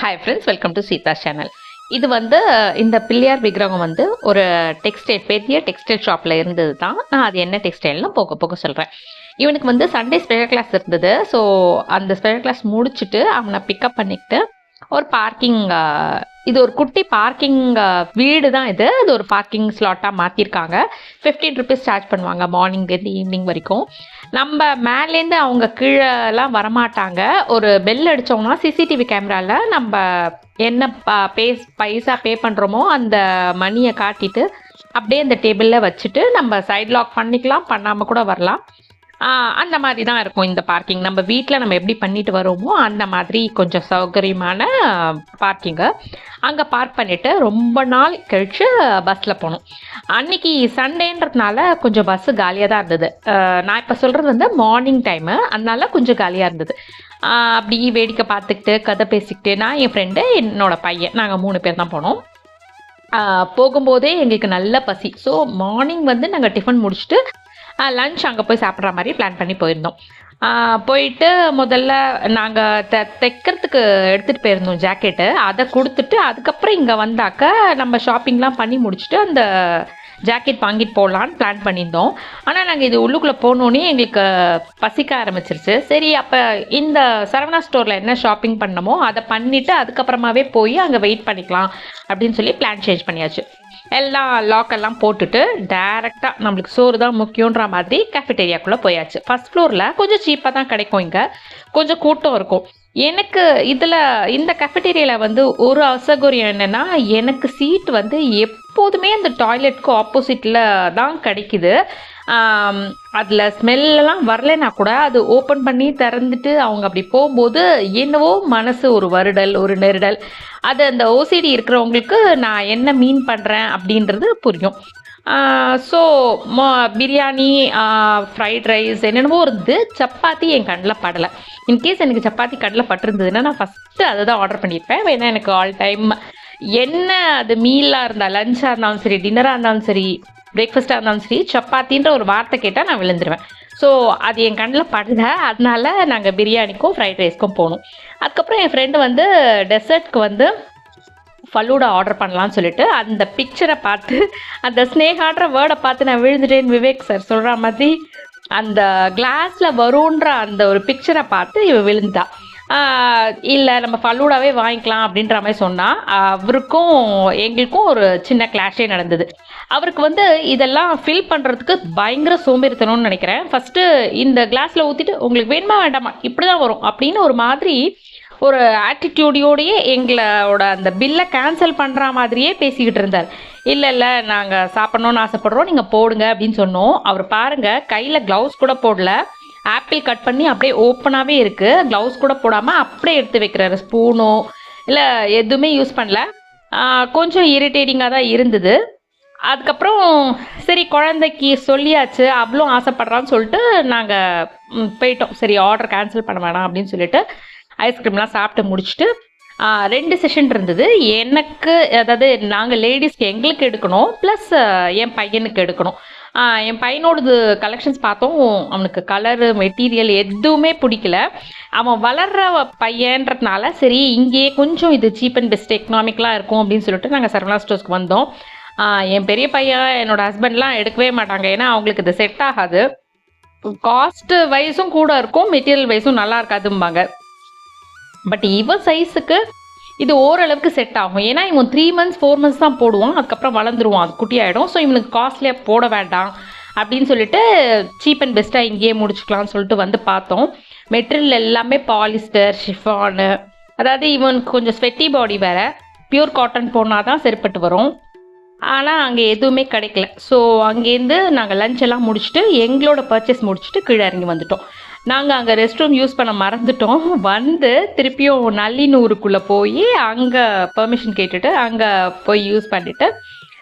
Hi friends welcome to Seetha channel இது வந்து இந்த பிள்ளையார் விக்கிரகம் வந்து ஒரு டெக்ஸ்டைல் பெரிய டெக்ஸ்டைல் ஷாப்பில் இருந்தது தான். நான் அது என்ன டெக்ஸ்டைல்னு போக போக சொல்கிறேன் இவனுக்கு வந்து சண்டே ஸ்பெஷல் கிளாஸ் இருந்தது. ஸோ அந்த ஸ்பெஷல் கிளாஸ் முடிச்சுட்டு அவனை பிக்கப் பண்ணிக்கிட்டு ஒரு பார்க்கிங் இது ஒரு குட்டி பார்க்கிங் வீடு தான் இது. இது ஒரு பார்க்கிங் ஸ்லாட்டாக மாற்றிருக்காங்க ஃபிஃப்டீன் ருபீஸ் சார்ஜ் பண்ணுவாங்க மார்னிங்லேருந்து ஈவினிங் வரைக்கும். நம்ம மேலேருந்து அவங்க கீழெல்லாம் வரமாட்டாங்க. ஒரு பெல் அடித்தோம்னா சிசிடிவி கேமராவில் நம்ம என்ன ப பே பைசா பே பண்ணுறோமோ அந்த மணியை காட்டிட்டு அப்படியே அந்த டேபிளில் வச்சுட்டு நம்ம சைட் லாக் பண்ணிக்கலாம். பண்ணாமல் கூட வரலாம். அந்த மாதிரி தான் இருக்கும் இந்த பார்க்கிங் நம்ம வீட்டில் நம்ம எப்படி பண்ணிட்டு வரோமோ அந்த மாதிரி கொஞ்சம் சௌகரியமான பார்க்கிங்கு அங்கே பார்க் பண்ணிவிட்டு ரொம்ப நாள் கழித்து பஸ்ஸில் போனோம். அன்னைக்கு சண்டேன்றதுனால கொஞ்சம் பஸ்ஸு காலியாக தான் இருந்தது. நான் இப்போ சொல்கிறது வந்து மார்னிங் டைமு அதனால கொஞ்சம் காலியாக இருந்தது. அப்படி வேடிக்கை பார்த்துக்கிட்டு கதை பேசிக்கிட்டு நான் என் ஃப்ரெண்டு என்னோட பையன் நாங்கள் மூணு பேர் தான் போனோம். போகும்போதே எங்களுக்கு நல்ல பசி. ஸோ மார்னிங் வந்து நாங்கள் டிஃபன் முடிச்சுட்டு லன்ச் அங்கே போய் சாப்பிட்ற மாதிரி பிளான் பண்ணி போயிருந்தோம். போயிட்டு முதல்ல நாங்கள் த தைக்கிறதுக்கு எடுத்துகிட்டு போயிருந்தோம் ஜாக்கெட்டு அதை கொடுத்துட்டு அதுக்கப்புறம் இங்கே வந்தாக்க நம்ம ஷாப்பிங்லாம் பண்ணி முடிச்சுட்டு அந்த ஜாக்கெட் வாங்கிட்டு போகலான்னு பிளான் பண்ணியிருந்தோம். ஆனால் நாங்கள் இது உள்ளுக்குள்ளே போனோன்னே எங்களுக்கு பசிக்க ஆரம்பிச்சிருச்சு. சரி அப்போ இந்த சரவணா ஸ்டோரில் என்ன ஷாப்பிங் பண்ணமோ அதை பண்ணிவிட்டு அதுக்கப்புறமாவே போய் அங்கே வெயிட் பண்ணிக்கலாம் அப்படின்னு சொல்லி பிளான் சேஞ்ச் பண்ணியாச்சு. எல்லாம் லாக்கெல்லாம் போட்டுட்டு டேரெக்டாக நம்மளுக்கு சோறு தான் முக்கியன்ற மாதிரி கேஃபிட்டேரியாக்குள்ளே போயாச்சு. ஃபர்ஸ்ட் ஃப்ளோரில் கொஞ்சம் சீப்பாக தான் கிடைக்கும் இங்கே. கொஞ்சம் கூட்டம் இருக்கும். எனக்கு இதில் இந்த கஃபெட்டேரியாவில் வந்து ஒரு அசௌகரியம் என்னென்னா எனக்கு சீட் வந்து எப்போதுமே அந்த டாய்லெட்க்கு ஆப்போசிட்டில் தான் கிடைக்குது. அதில் ஸ்மெல்லாம் வரலைன்னா கூட அது ஓப்பன் பண்ணி திறந்துட்டு அவங்க அப்படி போகும்போது என்னவோ மனசு ஒரு வருடல் ஒரு நெருடல். அது அந்த ஓசிடி இருக்கிறவங்களுக்கு நான் என்ன மீன் பண்ணுறேன் அப்படின்றது புரியும். ஸோ பிரியாணி ஃப்ரைட் ரைஸ் என்னென்னவோ இருந்து சப்பாத்தி என் கண்ணில் படலை. இன்கேஸ் எனக்கு சப்பாத்தி கண்ணில் பட்டிருந்ததுன்னா நான் ஃபஸ்ட்டு அதை தான் ஆர்டர் பண்ணியிருப்பேன். ஏன்னா எனக்கு ஆல் டைம் என்ன அது மீலாக இருந்தால் லஞ்சாக இருந்தாலும் சரி டின்னராக இருந்தாலும் சரி பிரேக்ஃபாஸ்ட்டாக இருந்தாலும் சரி சப்பாத்தின்ற ஒரு வார்த்தை கேட்டால் நான் விழுந்துருவேன். ஸோ அது என் கண்ணில் படல. அதனால நாங்கள் பிரியாணிக்கும் ஃப்ரைட் ரைஸ்க்கும் போனோம். அதுக்கப்புறம் என் ஃப்ரெண்டு வந்து டெசர்ட்க்கு வந்து ஃபலூடா ஆர்டர் பண்ணலாம்னு சொல்லிட்டு அந்த பிக்சரை பார்த்து அந்த ஸ்னேகான்ற வேர்டை பார்த்து நான் விழுந்துட்டேன் விவேக் சார் சொல்கிற மாதிரி. அந்த கிளாஸில் வரும்ன்ற அந்த ஒரு பிக்சரை பார்த்து இவ விழுந்தா. இல்லை நம்ம ஃபலூடாவே வாங்கிக்கலாம் அப்படின்ற மாதிரி சொன்னால் அவருக்கும் எங்களுக்கும் ஒரு சின்ன கிளாஷே நடந்தது. அவருக்கு வந்து இதெல்லாம் ஃபில் பண்ணுறதுக்கு பயங்கர சோம்பேறித்தனம்னு நினைக்கிறேன். ஃபஸ்ட்டு இந்த கிளாஸில் ஊற்றிட்டு உங்களுக்கு வேணுமா வேண்டாமா? இப்படி தான் வரும். அப்படின்னு ஒரு மாதிரி ஒரு ஆட்டிடியூடியோடையே எங்களோட அந்த பில்லை கேன்சல் பண்ணுற மாதிரியே பேசிக்கிட்டு இருந்தார். இல்லை இல்லை நாங்கள் சாப்பிட்ணுன்னு ஆசைப்பட்றோம். நீங்கள் போடுங்க அப்படின்னு சொன்னோம். அவர் பாருங்கள் கையில் க்ளவுஸ் கூட போடல. ஆப்பிள் கட் பண்ணி அப்படியே ஓப்பனாகவே இருக்குது க்ளவுஸ் கூட போடாமல் அப்படியே எடுத்து வைக்கிறாரு. ஸ்பூனோ இல்லை எதுவுமே யூஸ் பண்ணல. கொஞ்சம் இரிட்டேட்டிங்காக தான் இருந்தது. அதுக்கப்புறம் சரி குழந்தைக்கு சொல்லியாச்சு. அவ்வளோ ஆசைப்படுறான்னு சொல்லிட்டு நாங்கள் போயிட்டோம். சரி ஆர்டர் கேன்சல் பண்ண வேணாம் அப்படின்னு சொல்லிட்டு ஐஸ்கிரீம்லாம் சாப்பிட்டு முடிச்சுட்டு ரெண்டு செஷன் இருந்தது. எனக்கு அதாவது நாங்கள் லேடிஸ்க்கு எங்களுக்கு எடுக்கணும். ப்ளஸ் என் பையனுக்கு எடுக்கணும். என் பையனோடது கலெக்ஷன்ஸ் பார்த்தோம். அவனுக்கு கலரு மெட்டீரியல் எதுவுமே பிடிக்கல. அவன் வளர்ற பையன்றதுனால சரி இங்கேயே கொஞ்சம் இது சீப் அண்ட் பெஸ்ட் எக்கனாமிக்கலாக இருக்கும் அப்படின்னு சொல்லிட்டு நாங்கள் சர்வலா ஸ்டோர்ஸ்க்கு வந்தோம். என் பெரிய பையன் என்னோட ஹஸ்பண்ட்லாம் எடுக்கவே மாட்டாங்க. ஏன்னா அவங்களுக்கு இது செட் ஆகாது. காஸ்ட் வைஸும் கூட இருக்கும் மெட்டீரியல் வைஸும் நல்லா இருக்காதும்பாங்க. பட் இவன் சைஸுக்கு இது ஓரளவுக்கு செட் ஆகும். ஏன்னா இவன் த்ரீ மந்த்ஸ் ஃபோர் மந்த்ஸ் தான் போடுவான். அதுக்கப்புறம் வளர்ந்துருவான். அது குட்டியாயிடும் ஸோ இவனுக்கு காஸ்ட்லியாக போட வேண்டாம். அப்படின்னு சொல்லிட்டு சீப் அண்ட் பெஸ்ட்டாக இங்கேயே முடிச்சுக்கலாம்னு சொல்லிட்டு வந்து பார்த்தோம். மெட்டீரியல் எல்லாமே பாலிஸ்டர் ஷிஃபானு அதாவது இவனுக்கு கொஞ்சம் ஸ்வெட்டி பாடி வேறு. பியூர் காட்டன் போனால் தான் சரிப்பட்டு வரும். ஆனால் அங்கே எதுவுமே கிடைக்கல. ஸோ அங்கேருந்து நாங்கள் லஞ்ச் எல்லாம் முடிச்சுட்டு எங்களோட பர்ச்சேஸ் முடிச்சுட்டு கீழே இறங்கி வந்துட்டோம். நாங்கள் அங்கே ரெஸ்ட் ரூம் யூஸ் பண்ண மறந்துட்டோம். வந்து திருப்பியும் நல்லினூருக்குள்ளே போய் அங்கே பெர்மிஷன் கேட்டுட்டு அங்கே போய் யூஸ் பண்ணிவிட்டு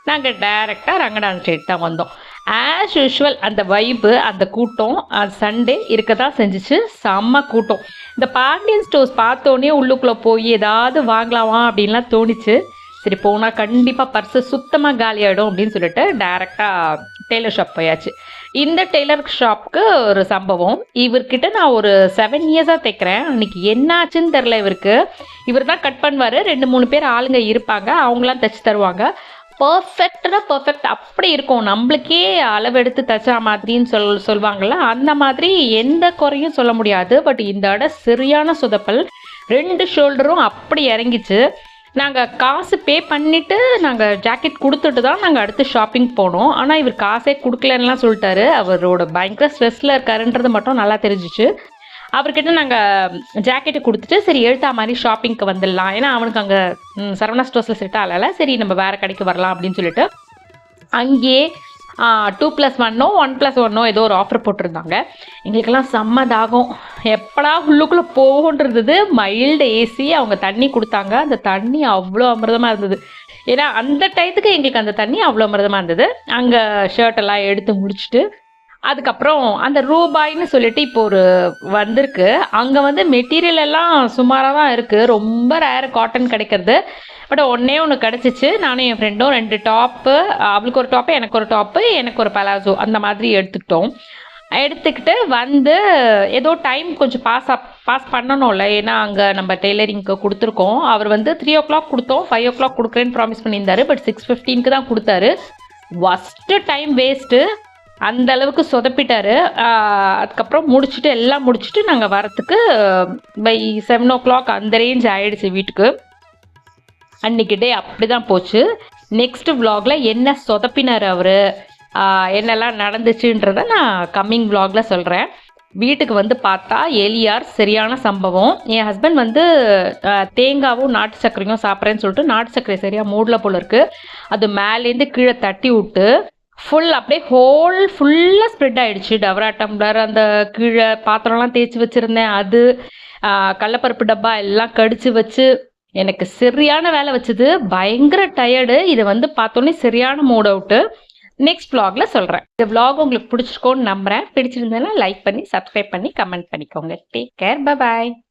நாங்கள் டைரெக்டாக ரங்கநாதன் ஸ்ட்ரீட் தான் வந்தோம். ஆஸ் யூஷுவல் அந்த வைப்பு அந்த கூட்டம் சண்டே இருக்க தான் செஞ்சுச்சு. செம்ம கூட்டம். இந்த பாண்டியன் ஸ்டோர்ஸ் பார்த்தோன்னே உள்ளுக்குள்ளே போய் ஏதாவது வாங்கலாமா அப்படின்லாம் தோணிச்சு. சரி போனால் கண்டிப்பாக பர்ஸு சுத்தமாக காலியாகிடும் அப்படின்னு சொல்லிட்டு டேரெக்டாக டெய்லர் ஷாப் போயாச்சு. இந்த டெய்லர் ஷாப்க்கு ஒரு சம்பவம். இவர்கிட்ட நான் ஒரு செவன் இயர்ஸாக தைக்கிறேன் அன்னைக்கு என்னாச்சுன்னு தெரில இவருக்கு. இவர் தான் கட் பண்ணுவார். ரெண்டு மூணு பேர் ஆளுங்க இருப்பாங்க. அவங்களாம் தைச்சி தருவாங்க. பர்ஃபெக்டாக பர்ஃபெக்ட் அப்படி இருக்கும். நம்மளுக்கே அளவெடுத்து தைச்சா மாதிரின்னு சொல் சொல்லுவாங்கள்ல அந்த மாதிரி எந்த குறையும் சொல்ல முடியாது. பட் இந்த இடம் சரியான சொதப்பல். ரெண்டு ஷோல்டரும் அப்படி இறங்கிச்சு. நாங்கள் காசு பே பண்ணிவிட்டு நாங்கள் ஜாக்கெட் கொடுத்துட்டு தான் நாங்கள் அடுத்து ஷாப்பிங் போனோம். ஆனால் இவர் காசே கொடுக்கலன்னுலாம் சொல்லிட்டாரு. அவரோட பயங்கர ஸ்ட்ரெஸ்ஸில் இருக்காருன்றது மட்டும் நல்லா தெரிஞ்சிச்சு. அவர்கிட்ட நாங்கள் ஜாக்கெட்டை கொடுத்துட்டு சரி எழுத்தா மாதிரி ஷாப்பிங்க்கு வந்துடலாம். ஏன்னா அவனுக்கு அங்கே சரவணா ஸ்டோர்ஸில் செட் ஆகலை சரி நம்ம வேறு கடைக்கு வரலாம் அப்படின்னு சொல்லிட்டு அங்கேயே டூ ப்ளஸ் ஒன்னோ ஒன் ப்ளஸ் ஒன்னோ ஏதோ ஒரு ஆஃபர் போட்டிருந்தாங்க. எங்களுக்கெல்லாம் செம்ம தாகம். எப்படா உள்ளுக்குள்ளே போகுன்றது மைல்டு ஏசி அவங்க தண்ணி கொடுத்தாங்க. அந்த தண்ணி அவ்வளோ அமிர்தமாக இருந்தது. ஏன்னா அந்த டயத்துக்கு எங்களுக்கு அந்த தண்ணி அவ்வளோ அமிர்தமாக இருந்தது. அங்கே ஷர்ட் எல்லாம் எடுத்து முடிச்சுட்டு அதுக்கப்புறம் அந்த ரூபாய்னு சொல்லிட்டு இப்போ ஒரு வந்திருக்கு. அங்கே வந்து மெட்டீரியல் எல்லாம் சுமாராக தான் இருக்குது ரொம்ப ரேர் காட்டன் கிடைக்கிறது. பட் ஒன்றே ஒன்று கிடச்சிச்சு. நானும் என் ஃப்ரெண்டும் ரெண்டு டாப்பு அவளுக்கு ஒரு டாப்பு எனக்கு ஒரு டாப்பு எனக்கு ஒரு பலாசோ அந்த மாதிரி எடுத்துக்கிட்டோம். எடுத்துக்கிட்டு வந்து ஏதோ டைம் கொஞ்சம் பாஸ் பாஸ் பண்ணணும்ல. ஏன்னா அங்கே நம்ம டெய்லரிங்க்கு கொடுத்துருக்கோம். அவர் வந்து த்ரீ ஓ கிளாக் கொடுத்தோம். ஃபைவ் ஓ கிளாக் கொடுக்குறேன்னு ப்ராமிஸ் பண்ணியிருந்தாரு. பட் சிக்ஸ் ஃபிஃப்டீனுக்கு தான் கொடுத்தாரு. ஃபஸ்ட்டு டைம் வேஸ்ட்டு அந்த அளவுக்கு சொதப்பிட்டாரு. அதுக்கப்புறம் முடிச்சுட்டு எல்லாம் முடிச்சுட்டு நாங்கள் வரத்துக்கு பை செவன் ஓ கிளாக் அந்த ரேஞ்ச் ஆயிடுச்சு வீட்டுக்கு. அன்னைக்கு டே அப்படி தான் போச்சு. நெக்ஸ்ட் vlogல என்ன சொதப்பினார் அவர்? என்னெல்லாம் நடந்துச்சுன்றத நான் கம்மிங் vlogல சொல்கிறேன் வீட்டுக்கு வந்து பார்த்தா எலியார் சரியான சம்பவம். என் ஹஸ்பண்ட் வந்து தேங்காவும் நாட்டு சர்க்கரையும் சாப்பிட்றேன்னு சொல்லிட்டு நாட்டு சர்க்கரை சரியாக மூடில் போல இருக்கு. அது மேலேருந்து கீழே தட்டி விட்டு ஃபுல் அப்படியே ஹோல் ஃபுல்லாக ஸ்ப்ரெட் ஆகிடுச்சு டவரா டம்ளர் அந்த கீழே பாத்திரம்லாம் தேய்ச்சி வச்சுருந்தேன். அது கடலப்பருப்பு டப்பா எல்லாம் கடிச்சு வச்சு எனக்கு சரியான வேலை வச்சது பயங்கர டயர்டு இதை வந்து பார்த்தோன்னே சரியான மூட் அவுட்டு நெக்ஸ்ட் வ்ளாகில் சொல்கிறேன் இந்த vlog உங்களுக்கு பிடிச்சிருக்கோன்னு நம்புறேன். பிடிச்சிருந்தேன்னா லைக் பண்ணி சப்ஸ்கிரைப் பண்ணி கமெண்ட் பண்ணிக்கோங்க. Take care bye